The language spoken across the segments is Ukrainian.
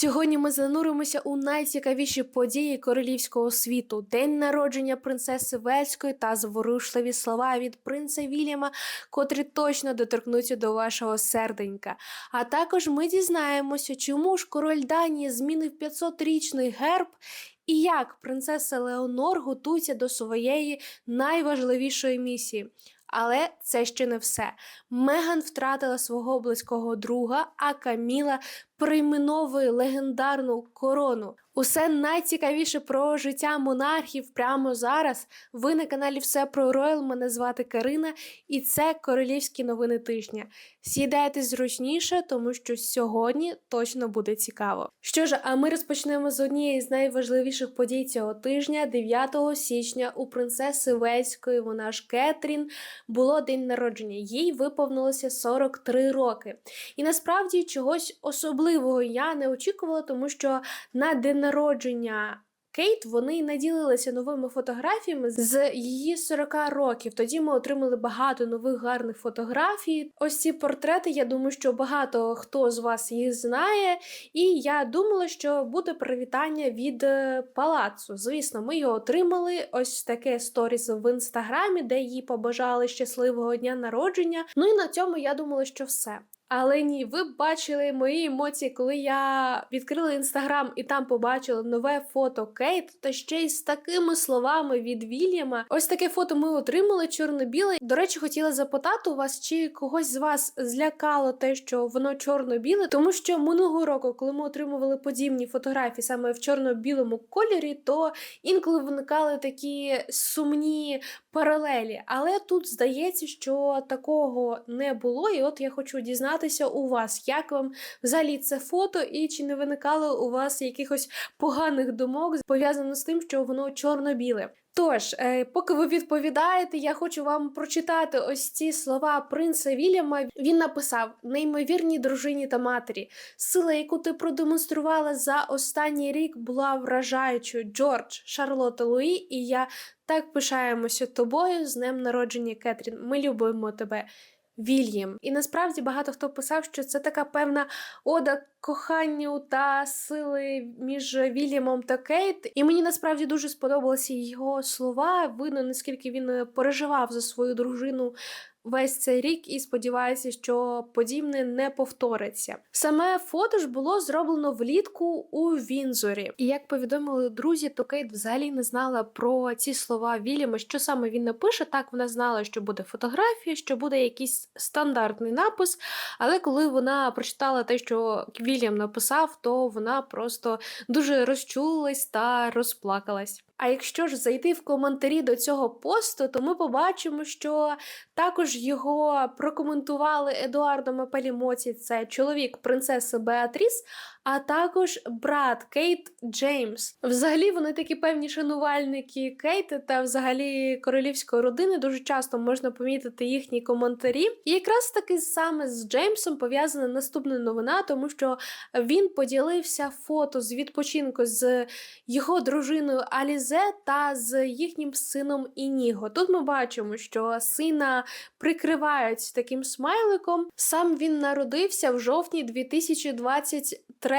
Сьогодні ми зануримося у найцікавіші події королівського світу: день народження принцеси Вельської та зворушливі слова від принца Вільяма, котрі точно доторкнуться до вашого серденька. А також ми дізнаємося, чому ж король Данії змінив 500-річний герб. І як принцеса Леонор готується до своєї найважливішої місії. Але це ще не все. Меган втратила свого близького друга, а Каміла прийменовує легендарну корону. Усе найцікавіше про життя монархів прямо зараз. Ви на каналі Все про Роял. Мене звати Карина, і це королівські новини тижня. Сідайте зручніше, тому що сьогодні точно буде цікаво. Що ж, а ми розпочнемо з однієї з найважливіших подій цього тижня, 9 січня, у принцеси Вельської, вона ж Кетрін, було день народження. Їй виповнилося 43 роки. І насправді чогось особливого я не очікувала, тому що на день народження. Кейт вони наділилися новими фотографіями з її 40 років. Тоді ми отримали багато нових гарних фотографій. Ось ці портрети. Я думаю, що багато хто з вас їх знає. І я думала, що буде привітання від е, палацу. Звісно, ми його отримали. Ось таке сторіс в інстаграмі, де їй побажали щасливого дня народження. Ну і на цьому я думала, що все. Але ні, ви б бачили мої емоції, коли я відкрила інстаграм і там побачила нове фото Кейт, та ще й з такими словами від Вільяма. Ось таке фото ми отримали чорно-біле. До речі, хотіла запитати у вас, чи когось з вас злякало те, що воно чорно-біле, тому що минулого року, коли ми отримували подібні фотографії саме в чорно-білому кольорі, то інколи виникали такі сумні паралелі. Але тут здається, що такого не було, і от я хочу дізнатися дізнатися у вас, як вам взагалі це фото, і чи не виникало у вас якихось поганих думок пов'язано з тим, що воно чорно-біле. Тож, е, поки ви відповідаєте, я хочу вам прочитати ось ці слова принца Вільяма. Він написав: неймовірній дружині та матері, сила, яку ти продемонструвала за останній рік, була вражаючою. Джордж, Шарлотта Луї, і я так пишаємося тобою з днем народження Кетрін. Ми любимо тебе. Вільям. І насправді багато хто писав, що це така певна ода коханню та сили між Вільямом та Кейт. І мені насправді дуже сподобалися його слова. Видно, наскільки він переживав за свою дружину весь цей рік і сподіваюся, що подібне не повториться. Саме фото ж було зроблено влітку у Вінзорі. І як повідомили друзі, то Кейт взагалі не знала про ці слова Вільяма, що саме він напише. Так вона знала, що буде фотографія, що буде якийсь стандартний напис. Але коли вона прочитала те, що Вільям написав, то вона просто дуже розчулилась та розплакалась. А якщо ж зайти в коментарі до цього посту, то ми побачимо, що також його прокоментували Едуардо Мапелімоці, це чоловік принцеси Беатріс, а також брат Кейт Джеймс. Взагалі вони такі певні шанувальники Кейти та взагалі королівської родини. Дуже часто можна помітити їхні коментарі. І якраз таки саме з Джеймсом пов'язана наступна новина, тому що він поділився фото з відпочинку з його дружиною Алізе та з їхнім сином Ініго. Тут ми бачимо, що сина прикривають таким смайликом. Сам він народився в жовтні 2023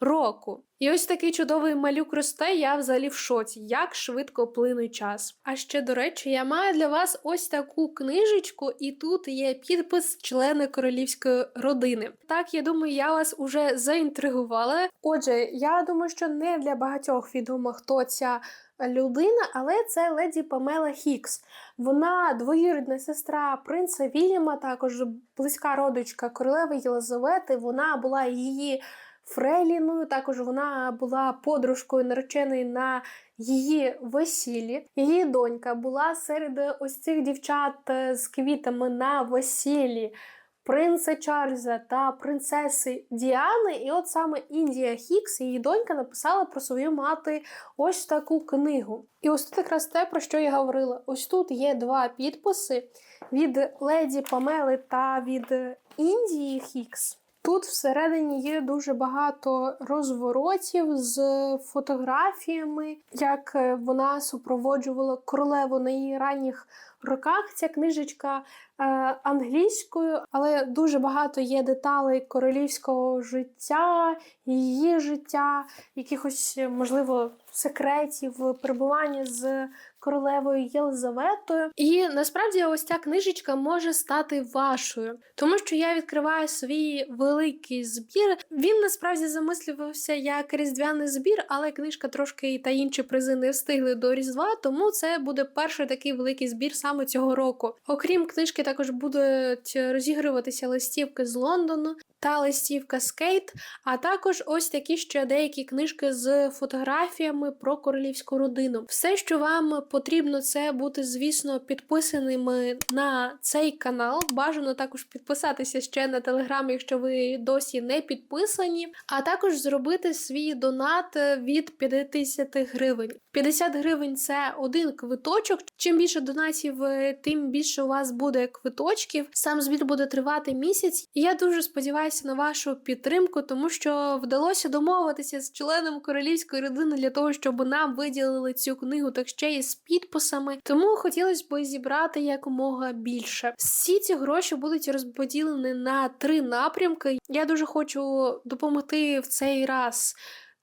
року. І ось такий чудовий малюк росте, я взагалі в шоці, як швидко плинує час. А ще, до речі, я маю для вас ось таку книжечку, і тут є підпис члени королівської родини. Так, я думаю, я вас уже заінтригувала. Отже, я думаю, що не для багатьох відомо, хто ця людина, але це леді Памела Хікс. Вона двоюрідна сестра принца Вільяма, також близька родичка королеви Єлизавети. Вона була її. Фреліною також вона була подружкою нареченої на її весіллі. Її донька була серед ось цих дівчат з квітами на весіллі принца Чарльза та принцеси Діани. І от саме Індія Хікс, її донька, написала про свою мати ось таку книгу. І ось тут якраз те, про що я говорила. Ось тут є два підписи від леді Памели та від Індії Хікс. Тут всередині є дуже багато розворотів з фотографіями, як вона супроводжувала королеву на її ранніх роках. Ця книжечка е, англійською, але дуже багато є деталей королівського життя, її життя, якихось, можливо, секретів перебування з королевою Єлизаветою. І насправді ось ця книжечка може стати вашою, тому що я відкриваю свій великий збір. Він насправді замислювався як різдвяний збір, але книжка трошки та інші призи не встигли до Різдва, тому це буде перший такий великий збір саме цього року. Окрім книжки, також будуть розігруватися листівки з Лондону. Та листівка з Кейт, а також ось такі ще деякі книжки з фотографіями про королівську родину. Все, що вам потрібно, це бути, звісно, підписаними на цей канал. Бажано також підписатися ще на телеграм, якщо ви досі не підписані, а також зробити свій донат від 50 гривень. 50 гривень це один квиточок. Чим більше донатів, тим більше у вас буде квиточків. Сам збір буде тривати місяць. І я дуже сподіваюся на вашу підтримку, тому що вдалося домовитися з членом королівської родини для того, щоб нам виділили цю книгу, так ще і з підписами. Тому хотілося б зібрати якомога більше. Всі ці гроші будуть розподілені на три напрямки. Я дуже хочу допомогти в цей раз.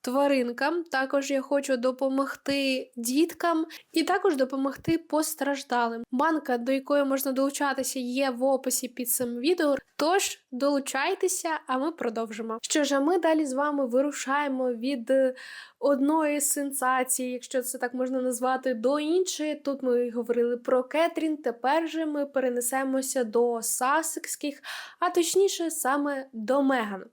Тваринкам, також я хочу допомогти діткам і також допомогти постраждалим. Банка, до якої можна долучатися, є в описі під цим відео. Тож долучайтеся, а ми продовжимо. Що ж, а ми далі з вами вирушаємо від одної сенсації, якщо це так можна назвати, до іншої. Тут ми говорили про Кетрін. Тепер же ми перенесемося до Сасекських, а точніше саме до Меган.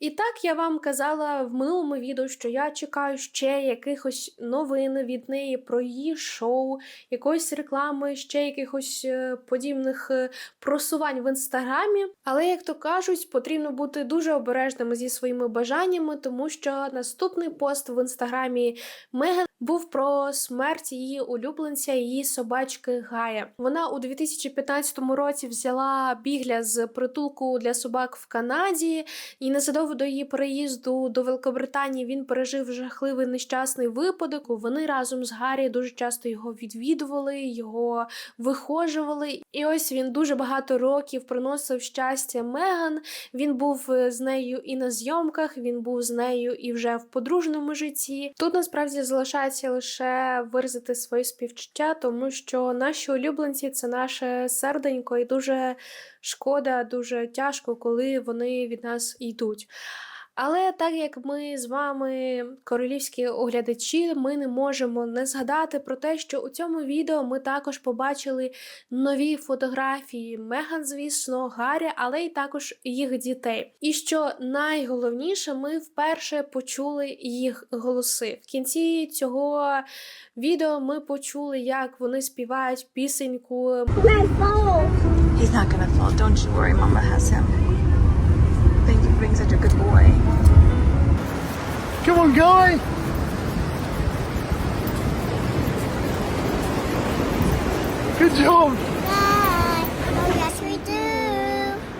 І так я вам казала в минулому відео, що я чекаю ще якихось новин від неї про її шоу, якоїсь реклами, ще якихось е, подібних е, просувань в інстаграмі. Але, як то кажуть, потрібно бути дуже обережними зі своїми бажаннями, тому що наступний пост в інстаграмі Меган був про смерть її улюбленця, її собачки Гая. Вона у 2015 році взяла бігля з притулку для собак в Канаді, і незадовго до її переїзду до Великобританії він пережив жахливий нещасний випадок. Вони разом з Гаррі дуже часто його відвідували, його вихожували. І ось він дуже багато років приносив щастя Меган. Він був е, з нею і на зйомках, він був з нею і вже в подружному житті. Тут насправді залишається лише виразити свої співчуття, тому що наші улюбленці це наше серденько, і дуже шкода, дуже тяжко, коли вони від нас йдуть. Але так як ми з вами, королівські оглядачі, ми не можемо не згадати про те, що у цьому відео ми також побачили нові фотографії Меган, звісно, Гаррі, але й також їх дітей. І що найголовніше, ми вперше почули їх голоси. В кінці цього відео ми почули, як вони співають пісеньку. He's not gonna fall. Don't you worry. Mama has him. Thank you for being such a good boy. Come on, guy! Good job! Guy. Oh, yes, we do.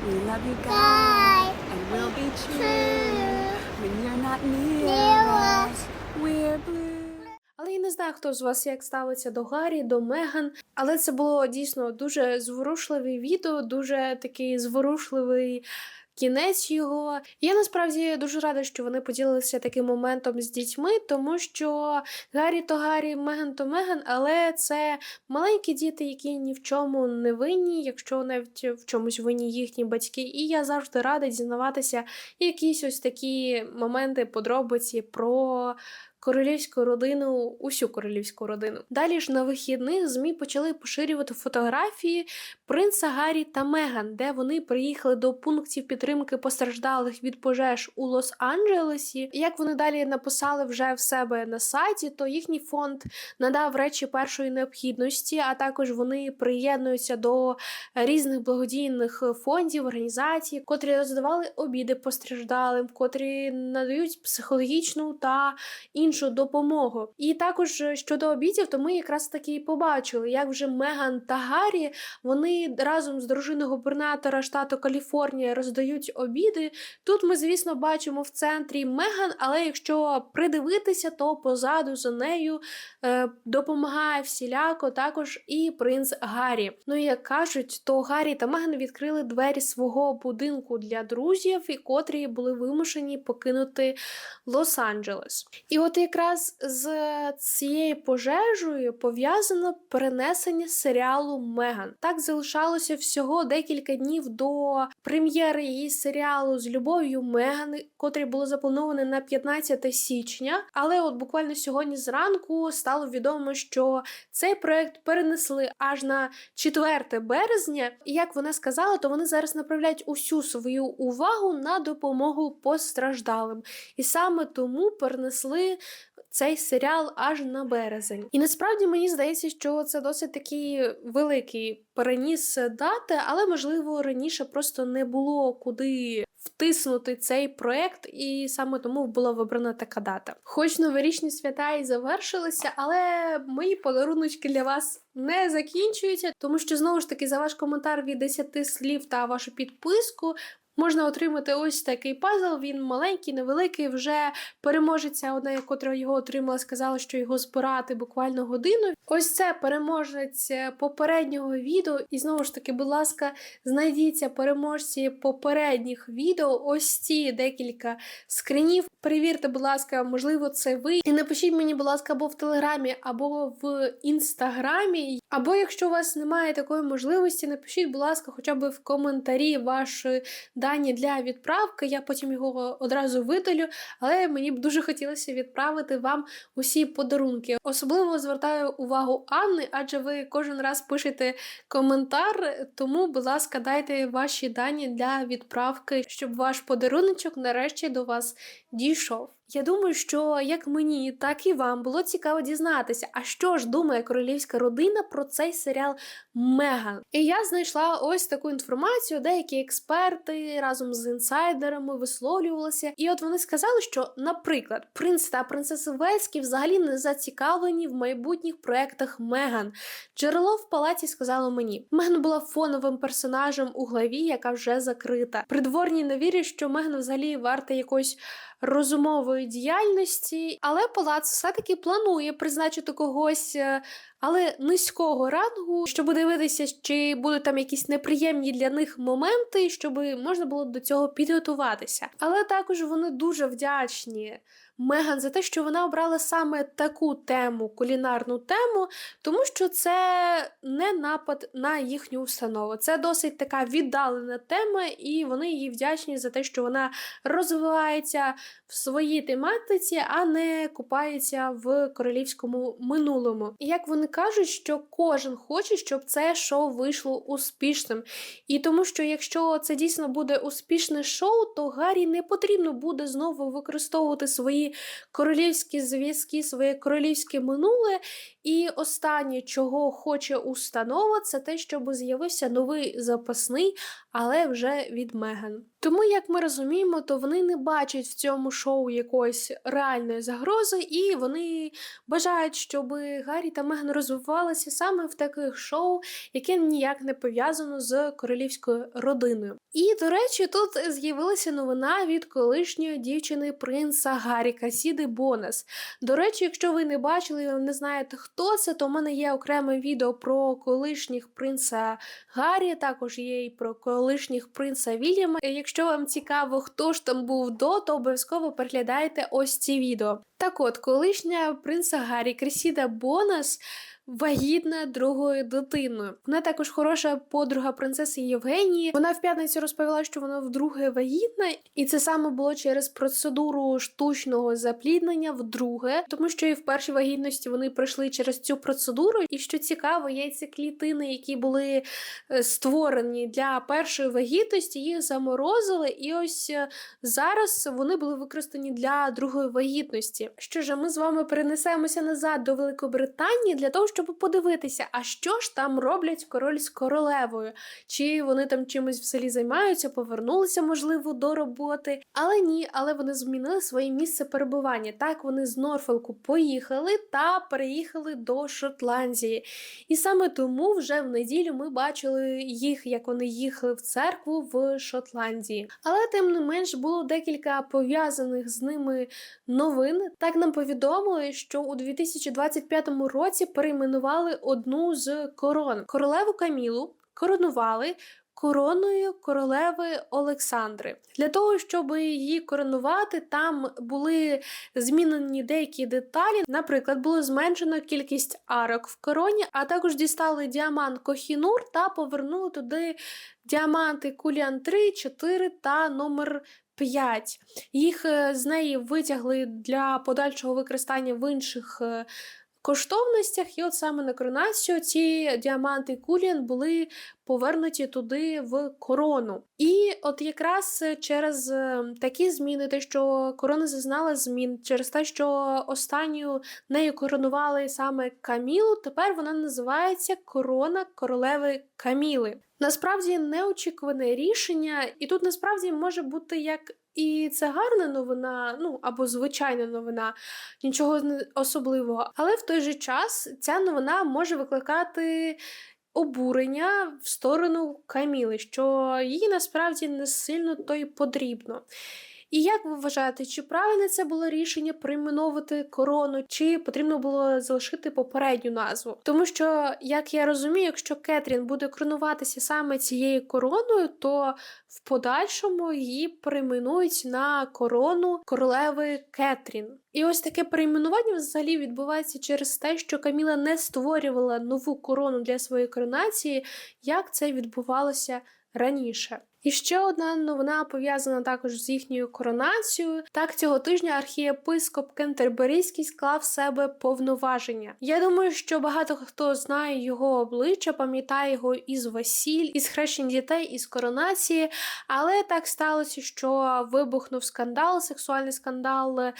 We love you Guy. and we'll be True. when you're not near, Near us. We're blue. Але я не знаю, хто з вас як ставиться до Гаррі, до Меган. Але це було дійсно дуже зворушливе відео, дуже такий зворушливий. Кінець його. Я насправді дуже рада, що вони поділилися таким моментом з дітьми, тому що Гаррі то Гаррі, Меган то Меган, але це маленькі діти, які ні в чому не винні, якщо навіть в чомусь винні їхні батьки. І я завжди рада дізнаватися якісь ось такі моменти, подробиці про королівську родину, усю королівську родину. Далі ж на вихідних ЗМІ почали поширювати фотографії принца Гаррі та Меган, де вони приїхали до пунктів підтримки постраждалих від пожеж у Лос-Анджелесі. Як вони далі написали вже в себе на сайті, то їхній фонд надав речі першої необхідності, а також вони приєднуються до різних благодійних фондів, організацій, котрі роздавали обіди постраждалим, котрі надають психологічну та іншу іншу допомогу. І також е, щодо обідів, то ми якраз таки і побачили, як вже Меган та Гаррі вони разом з дружиною губернатора штату Каліфорнія роздають обіди. Тут ми, звісно, бачимо в центрі Меган, але якщо придивитися, то позаду за нею е, допомагає всіляко також і принц Гаррі. Ну і як кажуть, то Гаррі та Меган відкрили двері свого будинку для друзів, і котрі були вимушені покинути Лос-Анджелес. І от якраз з цією пожежею пов'язано перенесення серіалу Меган. Так залишалося всього декілька днів до прем'єри її серіалу з любов'ю Меган, котрий було заплановане на 15 січня. Але от буквально сьогодні зранку стало відомо, що цей проект перенесли аж на 4 березня. І як вона сказала, то вони зараз направляють усю свою увагу на допомогу постраждалим. І саме тому перенесли цей серіал аж на березень. І насправді мені здається, що це досить такий великий переніс дати, але можливо раніше просто не було куди. Втиснути цей проект, і саме тому була вибрана така дата. Хоч новорічні свята і завершилися, але мої подаруночки для вас не закінчуються, тому що знову ж таки за ваш коментар від 10 слів та вашу підписку можна отримати ось такий пазл. Він маленький, невеликий. Вже переможеця, одна, котра його отримала, сказала, що його збирати буквально годину. Ось це переможець е, попереднього відео. І знову ж таки, будь ласка, знайдіться переможці попередніх відео. Ось ці декілька скринів. Перевірте, будь ласка, можливо, це ви. І напишіть мені, будь ласка, або в телеграмі, або в інстаграмі. Або якщо у вас немає такої можливості, напишіть, будь ласка, хоча б в коментарі ваші дані для відправки. Я потім його одразу видалю, але мені б дуже хотілося відправити вам усі подарунки. Особливо звертаю увагу Анни, адже ви кожен раз пишете коментар. Тому, будь ласка, дайте ваші дані для відправки, щоб ваш подаруночок нарешті до вас дійшов. Я думаю, що як мені, так і вам було цікаво дізнатися, а що ж думає королівська родина про цей серіал Меган. І я знайшла ось таку інформацію. Деякі експерти разом з інсайдерами висловлювалися. І от вони сказали, що, наприклад, принц та принцеса Вельські взагалі не зацікавлені в майбутніх проектах Меган. Джерело в палаці сказало мені: Меган була фоновим персонажем у главі, яка вже закрита. Придворні не вірять, що Меган взагалі варта якоїсь розумової діяльності, але палац все-таки планує призначити когось. Але низького рангу, щоб дивитися, чи будуть там якісь неприємні для них моменти, щоб можна було до цього підготуватися. Але також вони дуже вдячні Меган за те, що вона обрала саме таку тему, кулінарну тему, тому що це не напад на їхню установу. Це досить така віддалена тема, і вони їй вдячні за те, що вона розвивається в своїй тематиці, а не купається в королівському минулому. І як вони кажуть, що кожен хоче, щоб це шоу вийшло успішним. І тому що якщо це дійсно буде успішне шоу, то Гаррі не потрібно буде знову використовувати свої королівські зв'язки, своє королівське минуле. І останнє, чого хоче установа, це те, щоб з'явився новий запасний, але вже від Меган. Тому, як ми розуміємо, то вони не бачать в цьому шоу якоїсь реальної загрози, і вони бажають, щоб Гаррі та Меган розвивалися саме в таких шоу, яке ніяк не пов'язано з королівською родиною. І, до речі, тут з'явилася новина від колишньої дівчини принца Гаріка Сіди Бонас. До речі, якщо ви не бачили не знаєте, хто це, то в мене є окреме відео про колишніх принца Гаррі, також є і про колишніх принца Вільяма. Якщо вам цікаво, хто ж там був до, то обов'язково переглядайте ось ці відео. Так от, колишня принца Гаррі Кресіда Бонас вагітна другою дитиною. Вона також хороша подруга принцеси Євгенії. Вона в п'ятницю розповіла, що вона вдруге вагітна, і це саме було через процедуру штучного запліднення вдруге, тому що і в першій вагітності вони пройшли через цю процедуру. І що цікаво, яйцеклітини, які були е, створені для першої вагітності, їх заморозили, і ось е, зараз вони були використані для другої вагітності. Що ж, ми з вами перенесемося назад до Великобританії для того, щоб подивитися, а що ж там роблять король з королевою, чи вони там чимось в селі займаються, повернулися, можливо, до роботи. Але ні, але вони змінили своє місце перебування. Так вони з Норфолку поїхали та переїхали до Шотландії. І саме тому вже в неділю ми бачили їх, як вони їхали в церкву в Шотландії. Але тим не менш було декілька пов'язаних з ними новин. Так нам повідомили, що у 2025 році перейменували одну з корон королеву Камілу. Коронували короною королеви Олександри. Для того, щоб її коронувати, там були змінені деякі деталі. Наприклад, було зменшено кількість арок в короні, а також дістали діамант Кохінур та повернули туди діаманти Куліан 3, 4 та номер 5. Їх е, з неї витягли для подальшого використання в інших. Е, Коштовностях, і от саме на коронацію ці діаманти Куліан були повернуті туди в корону. І от якраз через е, такі зміни, те, що корона зазнала змін, через те, що останню нею коронували саме Камілу, тепер вона називається Корона королеви Каміли. Насправді неочікуване рішення, і тут насправді може бути як. І це гарна новина, ну або звичайна новина, нічого особливого. Але в той же час ця новина може викликати обурення в сторону Каміли, що їй насправді не сильно то й потрібно. І як ви вважаєте, чи правильне це було рішення прийменовувати корону, чи потрібно було залишити попередню назву? Тому що, як я розумію, якщо Кетрін буде коронуватися саме цією короною, то в подальшому її перейменують на корону королеви Кетрін. І ось таке перейменування взагалі відбувається через те, що Каміла не створювала нову корону для своєї коронації, як це відбувалося раніше. І ще одна новина пов'язана також з їхньою коронацією. Так, цього тижня архієпископ Кентерберійський склав себе повноваження. Я думаю, що багато хто знає його обличчя, пам'ятає його із весіль, із хрещень дітей, із коронації. Але так сталося, що вибухнув скандал, сексуальний скандал е,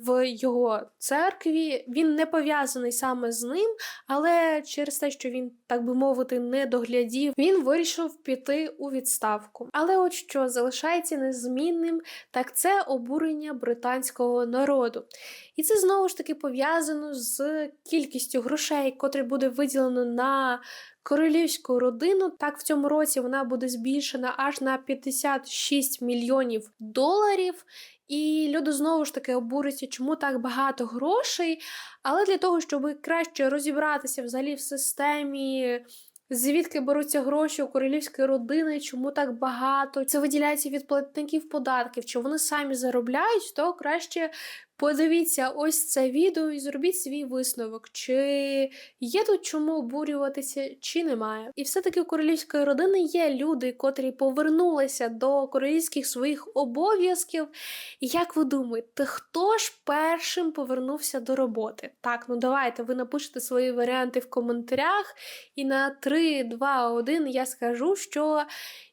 в його церкві. Він не пов'язаний саме з ним, але через те, що він, так би мовити, не доглядів, він вирішив піти у відставку. Але от що залишається незмінним, так це обурення британського народу. І це знову ж таки пов'язано з кількістю грошей, котрі буде виділено на королівську родину. Так, в цьому році вона буде збільшена аж на 56 мільйонів доларів. І люди знову ж таки обурюються, чому так багато грошей. Але для того, щоб краще розібратися взагалі в системі. Звідки беруться гроші у королівської родини, чому так багато? Це виділяється від платників податків, чи вони самі заробляють, то краще подивіться ось це відео і зробіть свій висновок, чи є тут чому обурюватися, чи немає. І все-таки у королівської родини є люди, котрі повернулися до королівських своїх обов'язків. Як ви думаєте, хто ж першим повернувся до роботи? Так, ну давайте ви напишете свої варіанти в коментарях. І на 3, 2, 1 я скажу, що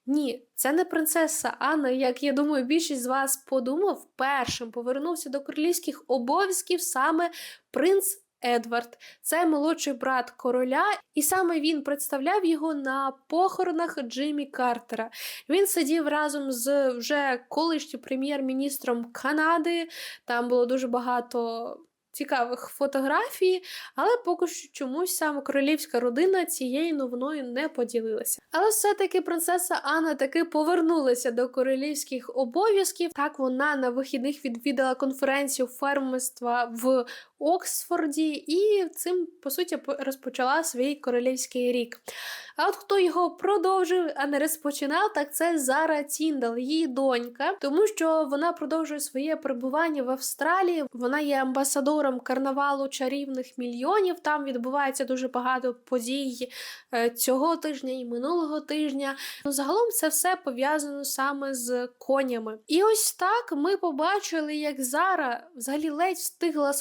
ні, це не принцеса Анна, як я думаю, більшість з вас подумав, першим повернувся до королівських обов'язків саме принц. Едвард, це молодший брат короля, і саме він представляв його на похоронах Джиммі Картера. Він сидів разом з вже колишнім прем'єр-міністром Канади. Там було дуже багато цікавих фотографій, але поки що чомусь саме королівська родина цією новиною не поділилася. Але все-таки принцеса Анна таки повернулася до королівських обов'язків. Так вона на вихідних відвідала конференцію фермерства в Оксфорді і цим, по суті, розпочала свій королівський рік. А от хто його продовжив, а не розпочинав, так це Зара Тіндал, її донька, тому що вона продовжує своє перебування в Австралії. Вона є амбасадором карнавалу чарівних мільйонів. Там відбувається дуже багато подій е, цього тижня і минулого тижня. Ну, загалом це все пов'язано саме з конями. І ось так ми побачили, як Зара взагалі ледь встигла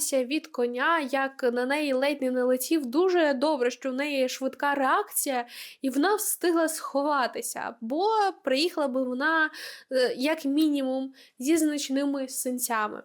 сховатися від коня, як на неї ледь не налетів. Дуже добре, що в неї швидка реакція, і вона встигла сховатися, бо приїхала би вона е, як мінімум зі значними синцями.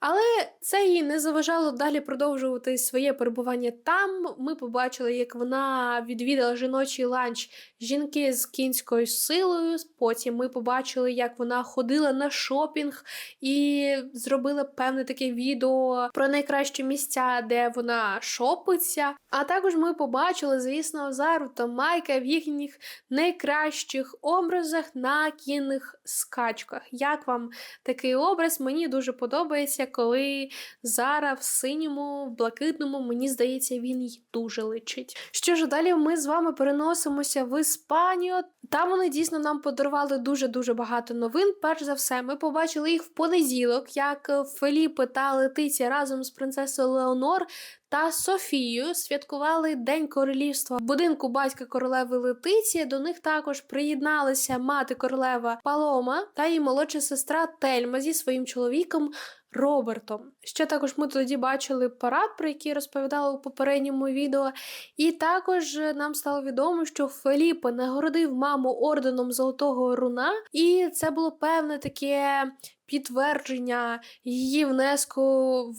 Але це їй не заважало далі продовжувати своє перебування там. Ми побачили, як вона відвідала жіночий ланч жінки з кінською силою. Потім ми побачили, як вона ходила на шопінг і зробила певне таке відео про найкращі місця, де вона шопиться. А також ми побачили, звісно, Зару та Майка в їхніх найкращих образах на кінних скачках. Як вам такий образ? Мені дуже подобається, коли Зара в синьому, в блакитному, мені здається, він їй дуже личить. Що ж, далі ми з вами переносимося в Іспанію. Там вони дійсно нам подарували дуже-дуже багато новин. Перш за все, ми побачили їх в понеділок, як Феліпе та Летиція разом з принцесою Леонор та Софією святкували День королівства в будинку батька королеви Летиції. До них також приєдналися мати королева Палома та її молодша сестра Тельма зі своїм чоловіком. Робертом. Ще також ми тоді бачили парад, про який розповідали у попередньому відео. І також нам стало відомо, що Феліпе нагородив маму орденом Золотого Руна, і це було певне таке підтвердження її внеску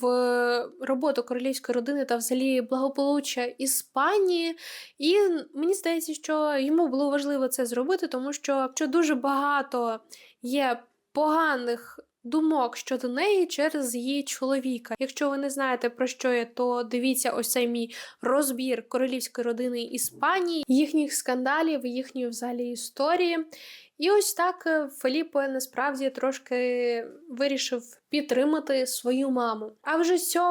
в роботу королівської родини та взагалі благополуччя Іспанії. І мені здається, що йому було важливо це зробити, тому що, що дуже багато є поганих. Думок щодо неї через її чоловіка. Якщо ви не знаєте про що я, то дивіться ось цей мій розбір королівської родини Іспанії, їхніх скандалів, їхньої взагалі історії. І ось так е, Феліпе насправді трошки вирішив підтримати свою маму. А вже 7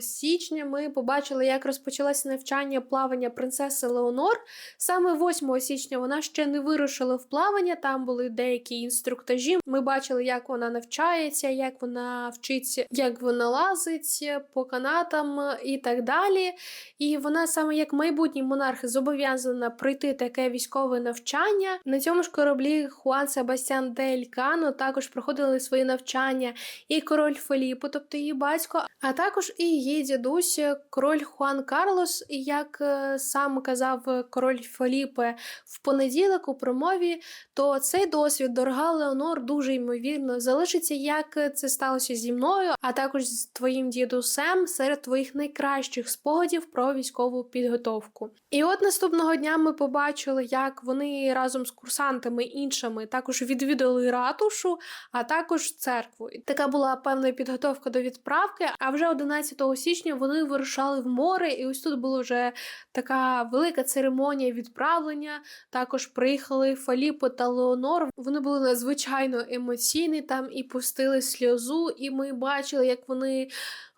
січня ми побачили, як розпочалося навчання плавання принцеси Леонор. Саме 8 січня вона ще не вирушила в плавання. Там були деякі інструктажі. Ми бачили, як вона навчається, як вона вчиться, як вона лазить по канатам і так далі. І вона саме як майбутній монарх зобов'язана пройти таке військове навчання. На цьому ж кораблі Хуан Себастьян Дель Кано також проходили свої навчання і король Феліпо, тобто її батько, а також і її дідусь, король Хуан Карлос. І як е, сам казав король Феліпе в понеділок у промові, то цей досвід, дорога Леонор, дуже ймовірно залишиться, як це сталося зі мною, а також з твоїм дідусем серед твоїх найкращих спогадів про військову підготовку. І от наступного дня ми побачили, як вони разом з курсантами іншими також відвідали ратушу, а також церкву. Така була певна підготовка до відправки. А вже 11 січня вони вирушали в море, і ось тут була вже така велика церемонія відправлення. Також приїхали Фаліпо та Леонор. Вони були надзвичайно емоційні там і пустили сльозу, і ми бачили, як вони.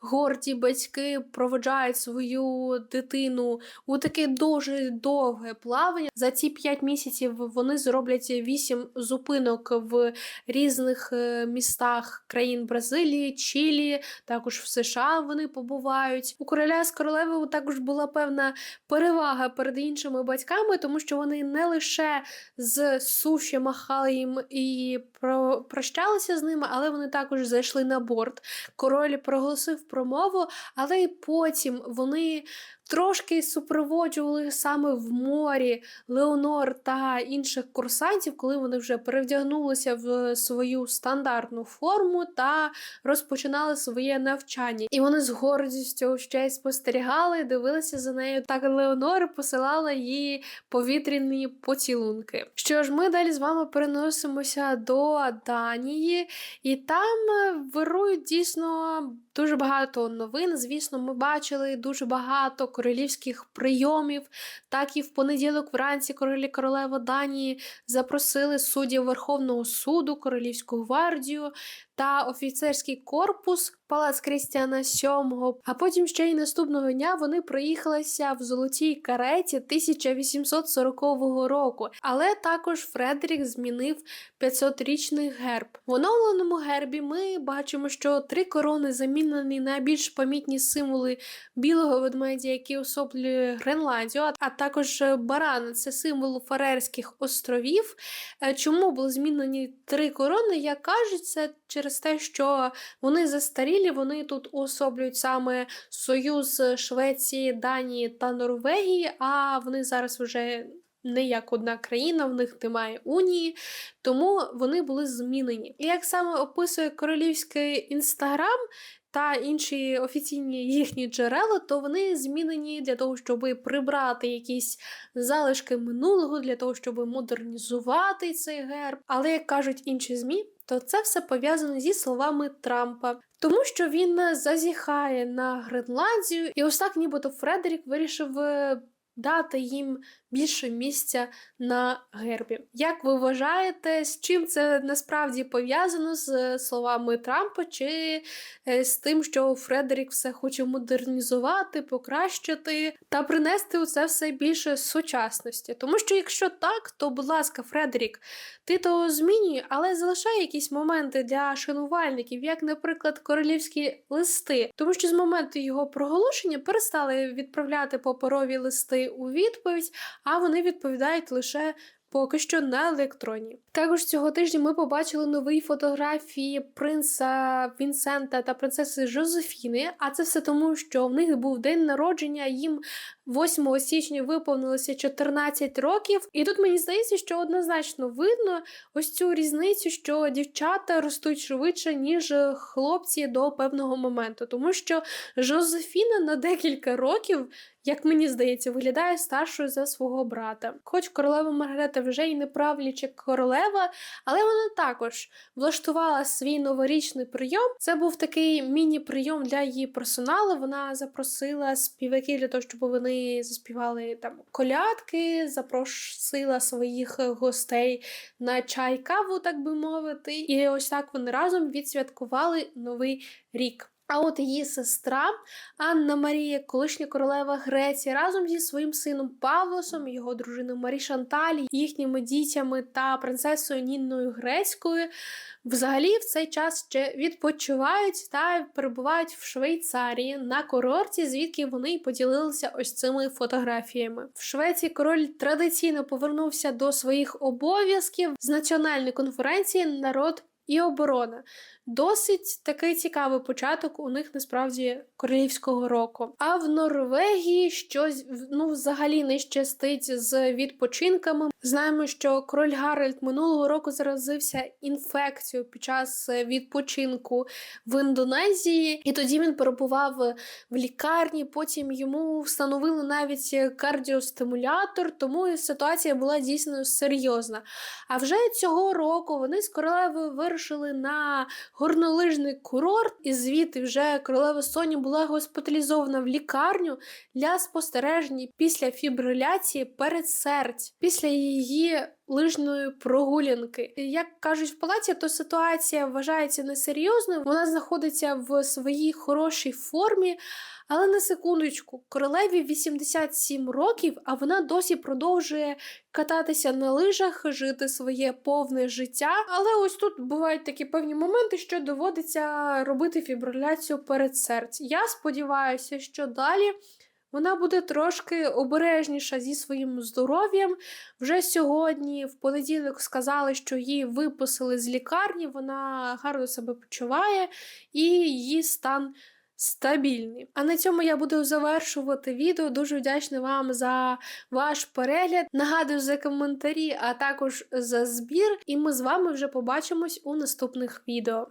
Горді батьки проводжають свою дитину у таке дуже довге плавання. За ці 5 місяців вони зроблять 8 зупинок в різних е, містах країн Бразилії, Чилі, також в США вони побувають. У короля з королевою також була певна перевага перед іншими батьками, тому що вони не лише з суші махали їм і про- прощалися з ними, але вони також зайшли на борт. Король проголосив промову, але й потім вони трошки супроводжували саме в морі Леонор та інших курсантів, коли вони вже перевдягнулися в свою стандартну форму та розпочинали своє навчання. І вони з гордістю ще й спостерігали, дивилися за нею. Так Леонор посилала їй повітряні поцілунки. Що ж, ми далі з вами переносимося до Данії, і там вирують дійсно дуже багато новин. Звісно, ми бачили дуже багато королівських прийомів. Так і в понеділок вранці королі королева Данії запросили суддів Верховного суду, Королівську гвардію та офіцерський корпус Палац Крістіана VII. А потім ще й наступного дня вони проїхалися в золотій кареті 1840 року. Але також Фредерік змінив 500-річний герб. В оновленому гербі ми бачимо, що три корони замінені на більш помітні символи білого ведмедя, який особлює Гренландію, а- також баран це символ Фарерських островів. Е, Чому були змінені три корони? Як кажуть, це через те, що вони застарілі, вони тут уособлюють саме Союз Швеції, Данії та Норвегії, а вони зараз вже. Не як одна країна, в них немає унії, тому вони були змінені. І як саме описує королівський інстаграм, та інші офіційні їхні джерела, то вони змінені для того, щоб прибрати якісь залишки минулого, для того, щоб модернізувати цей герб. Але як кажуть інші ЗМІ, то це все пов'язано зі словами Трампа. Тому що він зазіхає на Гренландію, і ось так, нібито Фредерік вирішив е, дати їм більше місця на гербі. Як ви вважаєте, з чим це насправді пов'язано з е, словами Трампа, чи е, з тим, що Фредерік все хоче модернізувати, покращити та принести у це все більше сучасності? Тому що якщо так, то будь ласка, Фредерік, ти то змінюй, але залишай якісь моменти для шанувальників, як, наприклад, королівські листи, тому що з моменту його проголошення перестали відправляти паперові листи у відповідь, а вони відповідають лише. Поки що на електроні. Також цього тижня ми побачили нові фотографії принца Вінсента та принцеси Жозефіни. А це все тому, що в них був день народження. Їм 8 січня виповнилося 14 років. І тут мені здається, що однозначно видно ось цю різницю, що дівчата ростуть швидше, ніж хлопці до певного моменту, тому що Жозефіна на декілька років. Як мені здається, виглядає старшою за свого брата. Хоч королева Маргарета вже й не правляча королева, але вона також влаштувала свій новорічний прийом. Це був такий міні-прийом для її персоналу. Вона запросила співаків для того, щоб вони заспівали там колядки, запросила своїх гостей на чай каву, так би мовити. І ось так вони разом відсвяткували новий рік. А от її сестра Анна Марія, колишня королева Греції, разом зі своїм сином Павлосом, його дружиною Марі Шанталі, їхніми дітями та принцесою Нінною Грецькою, взагалі в цей час ще відпочивають та перебувають в Швейцарії на курорті, звідки вони поділилися ось цими фотографіями. В Швеції король традиційно повернувся до своїх обов'язків з національної конференції Народ. І оборона досить такий цікавий початок у них насправді королівського року. А в Норвегії щось ну взагалі не щастить з відпочинками. Знаємо, що король Гаральд минулого року заразився інфекцією під час відпочинку в Індонезії, і тоді він перебував в лікарні. Потім йому встановили навіть кардіостимулятор, тому ситуація була дійсно серйозна. А вже цього року вони з королевою вирушили на горнолижний курорт, і звідти вже королева Соня була госпіталізована в лікарню для спостереження після фібриляції перед серць, після її лижної прогулянки. Як кажуть в палаці, то ситуація вважається несерйозною. Вона знаходиться в своїй хорошій формі. Але на секундочку, королеві 87 років, а вона досі продовжує кататися на лижах, жити своє повне життя. Але ось тут бувають такі певні моменти, що доводиться робити фібриляцію перед серцем. Я сподіваюся, що далі. Вона буде трошки обережніша зі своїм здоров'ям. Вже сьогодні, в понеділок, сказали, що її виписали з лікарні, вона гарно себе почуває і її стан стабільний. А на цьому я буду завершувати відео. Дуже вдячна вам за ваш перегляд. Нагадую за коментарі, а також за збір. І ми з вами вже побачимось у наступних відео.